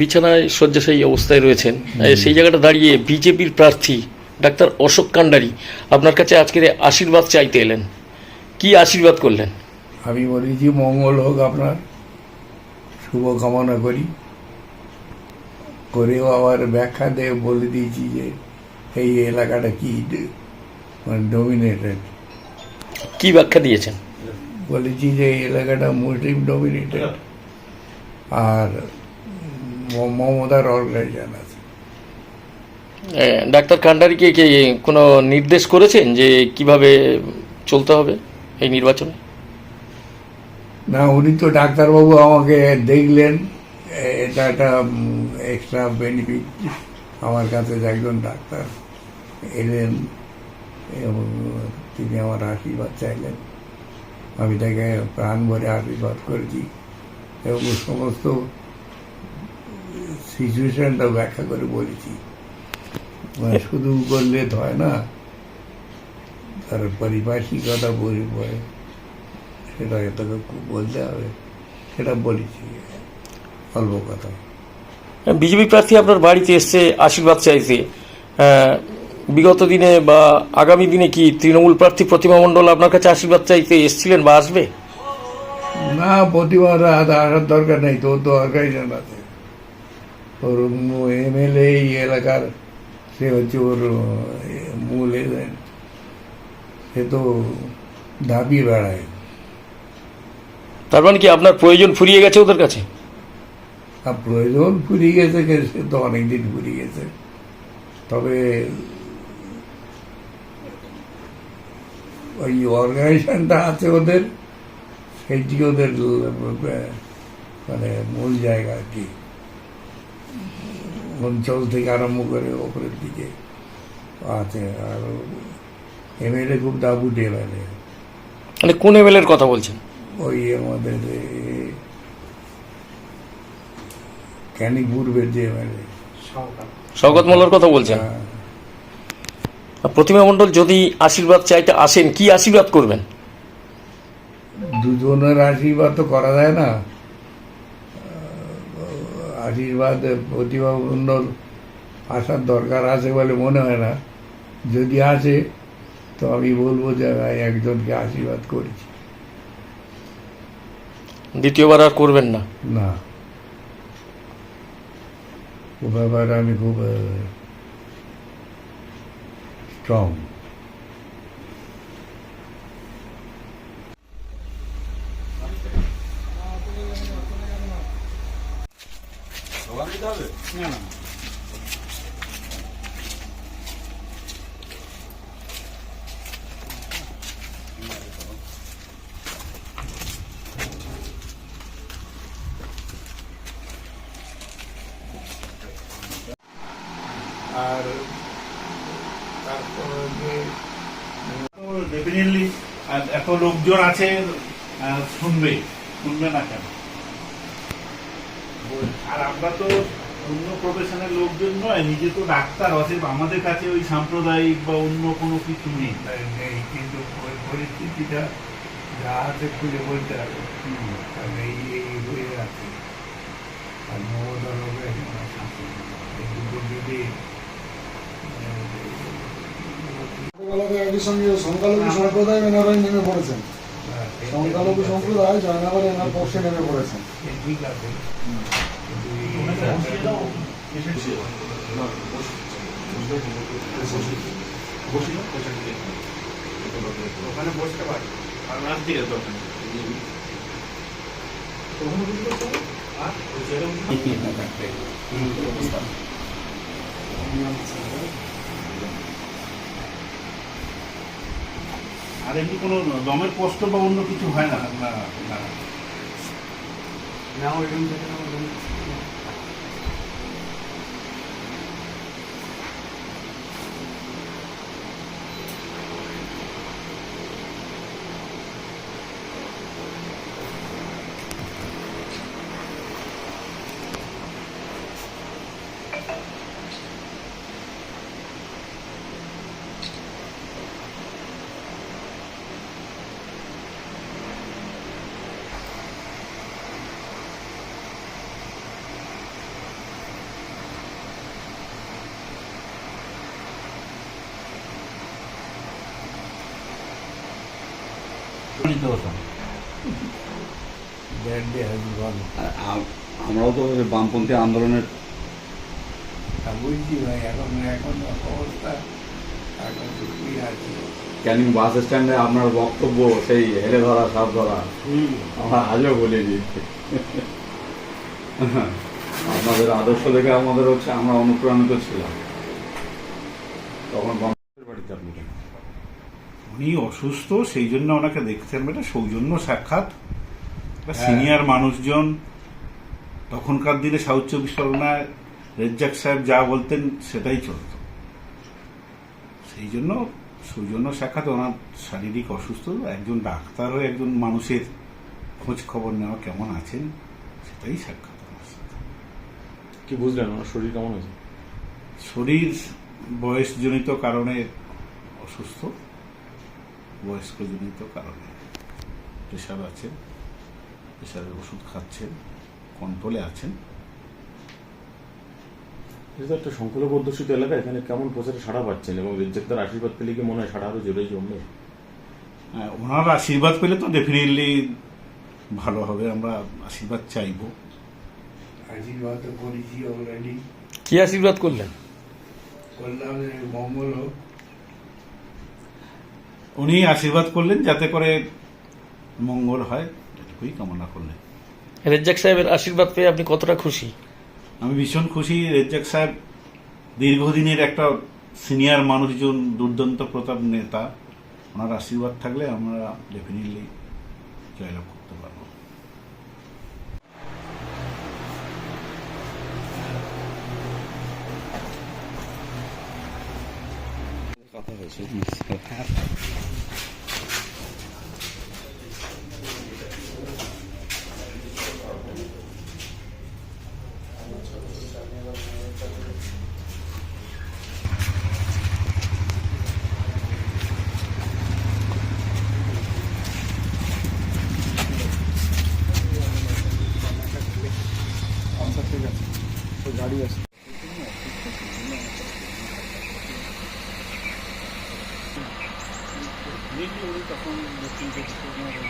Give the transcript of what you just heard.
বিছানায় শয্যাশায়ী অবস্থায় রয়েছেন। সেই জায়গাটা দাঁড়িয়ে বিজেপির প্রার্থী ডাক্তার অশোক কান্ডারি আপনার কাছে আজকের আশীর্বাদ চাইতে এলেন। কি আশীর্বাদ করলেন? আমি বলেছি মঙ্গল হোক আপনার। শুভ কামনা করি। করেও আবার ব্যাখ্যা দিয়ে বলে দিয়েছি যে এই এলাকাটা কি মানে ডোমিনেটেড কি ব্যাখ্যা দিয়েছেন? বলেছি যে এই এলাকাটা মুসলিম ডোমিনেটেড আর মমতার অর্গানাইজেশন আছে। ডাক্তার কান্ডারিকে কি কোনো নির্দেশ করেছেন যে কীভাবে চলতে হবে এই নির্বাচনে? না উনি তো ডাক্তারবাবু আমাকে দেখলেন। এটা একটা এক্সট্রা বেনিফিট আমার কাছে একজন ডাক্তার এলেন এবং তিনি আমার আশীর্বাদ চাইলেন। আমি তাকে প্রাণ ভরে আশীর্বাদ করেছি। এবং সমস্ত সিচুয়েশনটা ব্যাখ্যা করে বলেছি। মানে শুধু করলে হয় না তার পারিপার্শ্বিকতা বই পড়ে সেটা তোকে বলতে হবে সেটা বলেছি অল্প কথা। বিজেপি প্রার্থী আপনার বাড়িতে এসছে আশীর্বাদ চাইতে আহ, বিগত দিনে বা আগামী দিনে কি তৃণমূল প্রার্থী প্রতিমা মণ্ডল আপনার কাছে আশীর্বাদ চাইতে এসছিলেন বা আসবে? না প্রতিমা আসার দরকার নেই তোর তো অর্গানাইজেশন আছে ওর এমএলএ এই এলাকার সে হচ্ছে ওর মূল এজেন্ট সে তো দাবি বেড়ায় তার মানে কি আপনার প্রয়োজন ফুরিয়ে গেছে ওদের কাছে? আর প্রয়োজন ফুরিয়ে গেছে সে তো অনেকদিন ফুরিয়ে গেছে। তবে ওই অর্গানাইজেশনটা আছে ওদের সেইটি ওদের মানে মূল জায়গা আর কি। অঞ্চল থেকে আরম্ভ করে ওপরের দিকে। আছে আর এমএলএ খুব দাবুট এমএলএ মানে কোন এমএলএর কথা বলছেন? ওই আমাদের ক্যানিক পূর্বের যে এমএলএ স্বগত মোল্লার কথা বলছেন? আর প্রতিমা মণ্ডল যদি আশীর্বাদ চাইতে আসেন কি আশীর্বাদ করবেন? দুজনের আশীর্বাদ তো করা যায় না। আশীর্বাদ প্রতিভা মণ্ডল আসার দরকার আছে বলে মনে হয় না। যদি আসে তো আমি বলব যে আমি একজনকে আশীর্বাদ করেছি। দ্বিতীয়বার আর করবেন না? না। ও ব্যাপারে আমি খুব স্ট্রং আর তারপর যে ডেফিনেটলি এত লোকজন আছে শুনবে শুনবে না কেন? আর আমরা তো অন্য প্রফেশনের লোকজন নয় নিজে তো ডাক্তার অতএব আমাদের কাছে ওই সাম্প্রদায়িক বা অন্য কোনো কিছু নেই। নেই কিন্তু পরিস্থিতিটা যা আছে খুলে বলতে হবে। কারণ এই এই হয়ে আছে আর দুটো যদি সংখ্যালঘু সম্প্রদায় এনারাই নেমে পড়েছেন। সংখ্যালঘু সম্প্রদায় জয়নগরে এনার পক্ষে নেমে পড়েছেন ওখানে বসতে পারে আর রাত দিকে দোকান আর এমনি কোনো দমের কষ্ট বা অন্য কিছু হয় না? না না। হতাম। আমরাও তো বামপন্থী আন্দোলনের তা বুঝছি ভাই এখন এখন অবস্থা এখন আছে? ক্যানিং বাস স্ট্যান্ডে আপনার বক্তব্য সেই হেলে ধরা সাপ ধরা। আমরা আজও বলিনি আপনাদের আদর্শ দেখে আমাদের হচ্ছে আমরা অনুপ্রাণিত ছিলাম। তখন বাড়িতে আপনি কেন? উনি অসুস্থ সেই জন্য ওনাকে দেখতেন এটা সৌজন্য সাক্ষাৎ। সিনিয়র মানুষজন। তখনকার দিনে সাউথ চব্বিশ পরগনায় রেজ্জাক সাহেব যা বলতেন সেটাই চলত। সেই জন্য সৌজন্য সাক্ষাৎ ওনার শারীরিক অসুস্থ। একজন ডাক্তার হয়ে একজন মানুষের খোঁজ খবর নেওয়া কেমন আছেন সেটাই সাক্ষাৎ কি বুঝলেন? ওনার শরীর কেমন হয়েছে শরীর বয়সজনিত কারণে অসুস্থ। বয়স্কজনিত কারণে প্রেশার আছে প্রেশারের ওষুধ খাচ্ছেন কন্ট্রোলে আছেন। এটা একটা সংখ্যালঘু অধ্যুষিত এলাকা এখানে কেমন প্রচারে সাড়া পাচ্ছেন এবং রেজ্জাকদার আশীর্বাদ পেলে কি মনে হয় সাড়া আরও জোরে জমবে? আহ, ওনার আশীর্বাদ পেলে তো ডেফিনেটলি ভালো হবে আমরা আশীর্বাদ চাইব। আশীর্বাদ তো করেছি অলরেডি কি আশীর্বাদ করলেন? করলাম মঙ্গল হোক। উনি আশীর্বাদ করলেন যাতে করে মঙ্গল হয় এটুকুই কামনা করলেন। রেজ্জাক সাহেবের আশীর্বাদ পেয়ে আপনি কতটা খুশি? আমি ভীষণ খুশি। রেজ্জাক সাহেব দীর্ঘদিনের একটা সিনিয়র মানুষজন দুর্দান্ত প্রতাপ নেতা ওনার আশীর্বাদ থাকলে আমরা ডেফিনেটলি জয়লাভ করতে পারব। Qual é o resumo do seu দেখি তখন দক্ষিণ চব্বিশ পরগনা যাব।